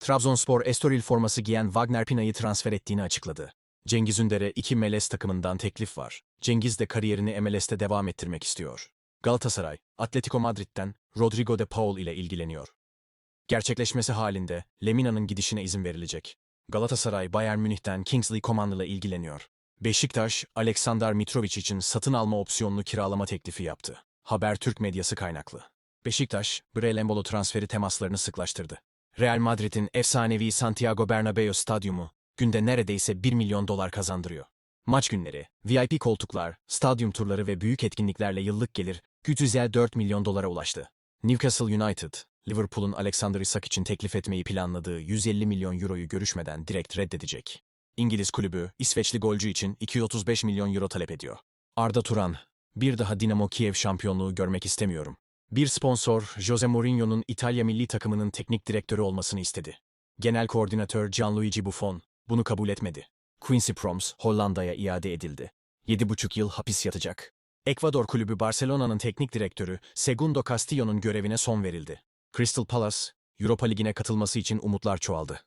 Trabzonspor Estoril forması giyen Wagner Pina'yı transfer ettiğini açıkladı. Cengiz Ünder'e iki MLS takımından teklif var. Cengiz de kariyerini MLS'te devam ettirmek istiyor. Galatasaray, Atletico Madrid'den Rodrigo de Paul ile ilgileniyor. Gerçekleşmesi halinde Lemina'nın gidişine izin verilecek. Galatasaray, Bayern Münih'ten Kingsley Coman ile ilgileniyor. Beşiktaş, Aleksandar Mitrovic için satın alma opsiyonlu kiralama teklifi yaptı. Haber Türk medyası kaynaklı. Beşiktaş, Brelembolo transferi temaslarını sıklaştırdı. Real Madrid'in efsanevi Santiago Bernabéu stadyumu günde neredeyse 1 milyon dolar kazandırıyor. Maç günleri, VIP koltuklar, stadyum turları ve büyük etkinliklerle yıllık gelir güzel 4 milyon dolara ulaştı. Newcastle United, Liverpool'un Alexander Isak için teklif etmeyi planladığı 150 milyon euroyu görüşmeden direkt reddedecek. İngiliz kulübü, İsveçli golcü için 235 milyon euro talep ediyor. Arda Turan, bir daha Dinamo Kiev şampiyonluğu görmek istemiyorum. Bir sponsor, Jose Mourinho'nun İtalya milli takımının teknik direktörü olmasını istedi. Genel koordinatör Gianluigi Buffon bunu kabul etmedi. Quincy Promes Hollanda'ya iade edildi. 7,5 yıl hapis yatacak. Ekvador kulübü Barcelona'nın teknik direktörü Segundo Castillo'nun görevine son verildi. Crystal Palace, Europa Ligi'ne katılması için umutlar çoğaldı.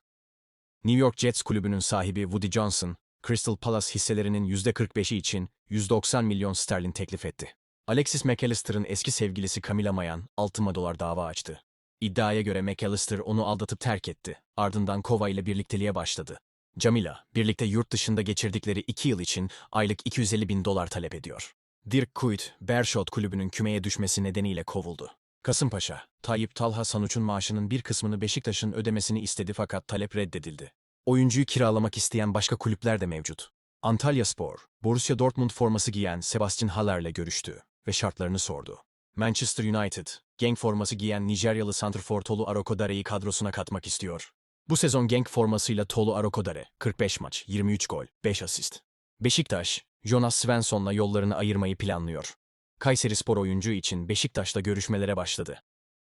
New York Jets kulübünün sahibi Woody Johnson, Crystal Palace hisselerinin %45'i için 190 milyon sterlin teklif etti. Alexis McAllister'ın eski sevgilisi Camila Mayan, 6 dolar dava açtı. İddiaya göre McAllister onu aldatıp terk etti. Ardından Kova ile birlikteliğe başladı. Camila, birlikte yurt dışında geçirdikleri iki yıl için aylık 250 bin dolar talep ediyor. Dirk Kuyt, Bershot kulübünün kümeye düşmesi nedeniyle kovuldu. Kasımpaşa, Tayyip Talha Sanuç'un maaşının bir kısmını Beşiktaş'ın ödemesini istedi fakat talep reddedildi. Oyuncuyu kiralamak isteyen başka kulüpler de mevcut. Antalya Spor, Borussia Dortmund forması giyen Sebastian Haller'le görüştü ve şartlarını sordu. Manchester United, Genk forması giyen Nijeryalı santrfor Tolu Arokodare'yi kadrosuna katmak istiyor. Bu sezon Genk formasıyla Tolu Arokodare, 45 maç, 23 gol, 5 asist. Beşiktaş, Jonas Svensson'la yollarını ayırmayı planlıyor. Kayseri Spor oyuncu için Beşiktaş'ta görüşmelere başladı.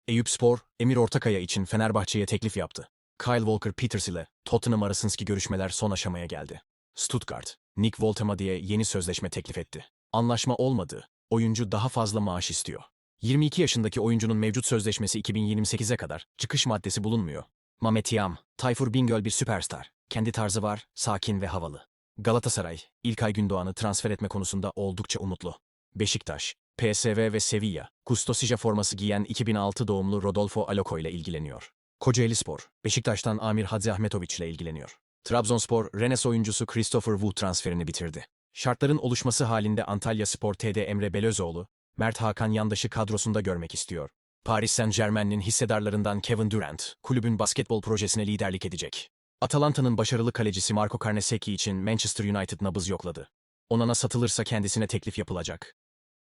Eyüp Spor, Emir Ortakaya için Fenerbahçe'ye teklif yaptı. Kyle Walker-Peters ile Tottenham arasındaki görüşmeler son aşamaya geldi. Stuttgart, Nick Woltemadi'ye yeni sözleşme teklif etti. Anlaşma olmadı. Oyuncu daha fazla maaş istiyor. 22 yaşındaki oyuncunun mevcut sözleşmesi 2028'e kadar çıkış maddesi bulunmuyor. Mamet Yam, Tayfur Bingöl bir süperstar. Kendi tarzı var, sakin ve havalı. Galatasaray, İlkay Gündoğan'ı transfer etme konusunda oldukça umutlu. Beşiktaş, PSV ve Sevilla, Kustosija forması giyen 2006 doğumlu Rodolfo Aloko ile ilgileniyor. Kocaeli Spor, Beşiktaş'tan Amir Hadzi Ahmetoviç ile ilgileniyor. Trabzonspor, Rennes oyuncusu Christopher Wu transferini bitirdi. Şartların oluşması halinde Antalya Spor TD Emre Belözoğlu, Mert Hakan Yandaş'ı kadrosunda görmek istiyor. Paris Saint-Germain'in hissedarlarından Kevin Durant, kulübün basketbol projesine liderlik edecek. Atalanta'nın başarılı kalecisi Marco Carnesecchi için Manchester United nabız yokladı. Onana satılırsa kendisine teklif yapılacak.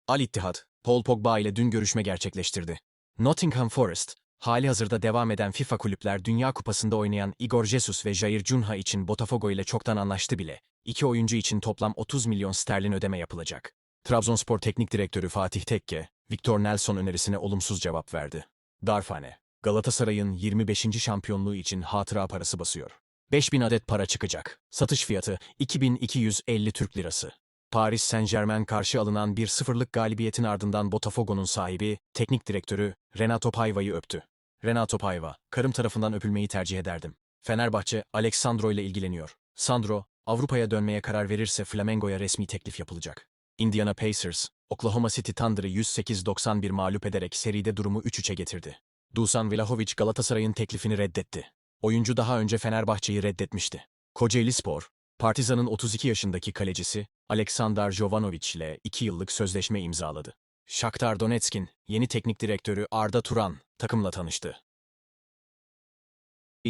Al Ittihad, Paul Pogba ile dün görüşme gerçekleştirdi. Nottingham Forest, hali hazırda devam eden FIFA kulüpler Dünya Kupası'nda oynayan Igor Jesus ve Jair Cunha için Botafogo ile çoktan anlaştı bile. İki oyuncu için toplam 30 milyon sterlin ödeme yapılacak. Trabzonspor Teknik Direktörü Fatih Tekke, Victor Nelson önerisine olumsuz cevap verdi. Darfane, Galatasaray'ın 25. şampiyonluğu için hatıra parası basıyor. 5000 adet para çıkacak. Satış fiyatı 2250 Türk Lirası. Paris Saint-Germain karşı alınan bir sıfırlık galibiyetin ardından Botafogo'nun sahibi, teknik direktörü Renato Paiva'yı öptü. Renato Paiva, karım tarafından öpülmeyi tercih ederdim. Fenerbahçe, Alexandro ile ilgileniyor. Sandro, Avrupa'ya dönmeye karar verirse Flamengo'ya resmi teklif yapılacak. Indiana Pacers, Oklahoma City Thunder'ı 108-91 mağlup ederek seride durumu 3-3'e getirdi. Dusan Vlahovic Galatasaray'ın teklifini reddetti. Oyuncu daha önce Fenerbahçe'yi reddetmişti. Kocaeli Spor, Partizan'ın 32 yaşındaki kalecisi Aleksandar Jovanovic ile 2 yıllık sözleşme imzaladı. Shakhtar Donetsk'in yeni teknik direktörü Arda Turan takımla tanıştı.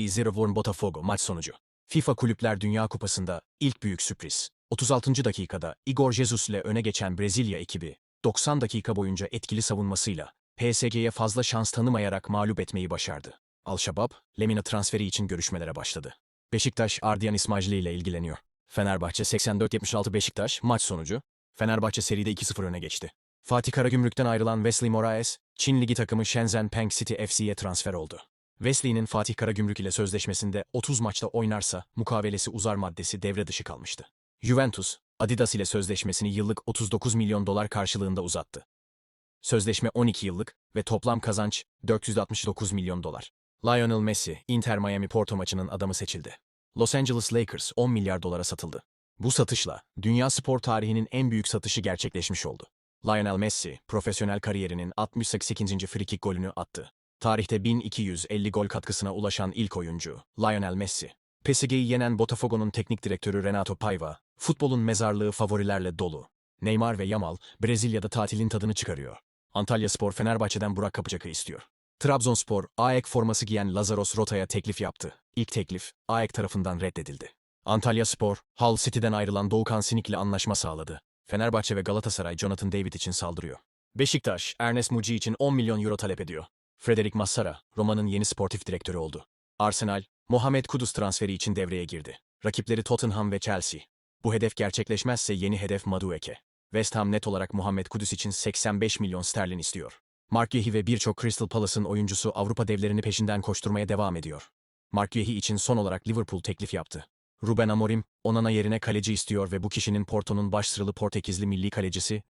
Zirvon Botafogo maç sonucu. FIFA Kulüpler Dünya Kupası'nda ilk büyük sürpriz. 36. dakikada Igor Jesus ile öne geçen Brezilya ekibi 90 dakika boyunca etkili savunmasıyla PSG'ye fazla şans tanımayarak mağlup etmeyi başardı. Al-Shabaab, Lemina transferi için görüşmelere başladı. Beşiktaş, Ardiyan İsmailli ile ilgileniyor. Fenerbahçe 84-76 Beşiktaş, maç sonucu. Fenerbahçe seride 2-0 öne geçti. Fatih Karagümrük'ten ayrılan Wesley Moraes, Çin Ligi takımı Shenzhen Peng City FC'ye transfer oldu. Wesley'nin Fatih Karagümrük ile sözleşmesinde 30 maçta oynarsa mukavelesi uzar maddesi devre dışı kalmıştı. Juventus, Adidas ile sözleşmesini yıllık 39 milyon dolar karşılığında uzattı. Sözleşme 12 yıllık ve toplam kazanç 469 milyon dolar. Lionel Messi, Inter Miami Porto maçının adamı seçildi. Los Angeles Lakers 10 milyar dolara satıldı. Bu satışla dünya spor tarihinin en büyük satışı gerçekleşmiş oldu. Lionel Messi, profesyonel kariyerinin 68. frikik golünü attı. Tarihte 1250 gol katkısına ulaşan ilk oyuncu, Lionel Messi. PSG'yi yenen Botafogo'nun teknik direktörü Renato Paiva, futbolun mezarlığı favorilerle dolu. Neymar ve Yamal, Brezilya'da tatilin tadını çıkarıyor. Antalya Spor Fenerbahçe'den Burak Kapıcak'ı istiyor. Trabzonspor, AEK forması giyen Lazaros Rota'ya teklif yaptı. İlk teklif, AEK tarafından reddedildi. Antalya Spor, Hull City'den ayrılan Doğukan Sinik ile anlaşma sağladı. Fenerbahçe ve Galatasaray Jonathan David için saldırıyor. Beşiktaş, Ernest Muci için 10 milyon euro talep ediyor. Frederic Massara, Roma'nın yeni sportif direktörü oldu. Arsenal, Mohamed Kudus transferi için devreye girdi. Rakipleri Tottenham ve Chelsea. Bu hedef gerçekleşmezse yeni hedef Madueke. West Ham net olarak Muhammed Kudüs için 85 milyon sterlin istiyor. Mark Yehi ve birçok Crystal Palace'ın oyuncusu Avrupa devlerini peşinden koşturmaya devam ediyor. Mark Yehi için son olarak Liverpool teklif yaptı. Ruben Amorim, Onana yerine kaleci istiyor ve bu kişinin Porto'nun başsıralı Portekizli milli kalecisi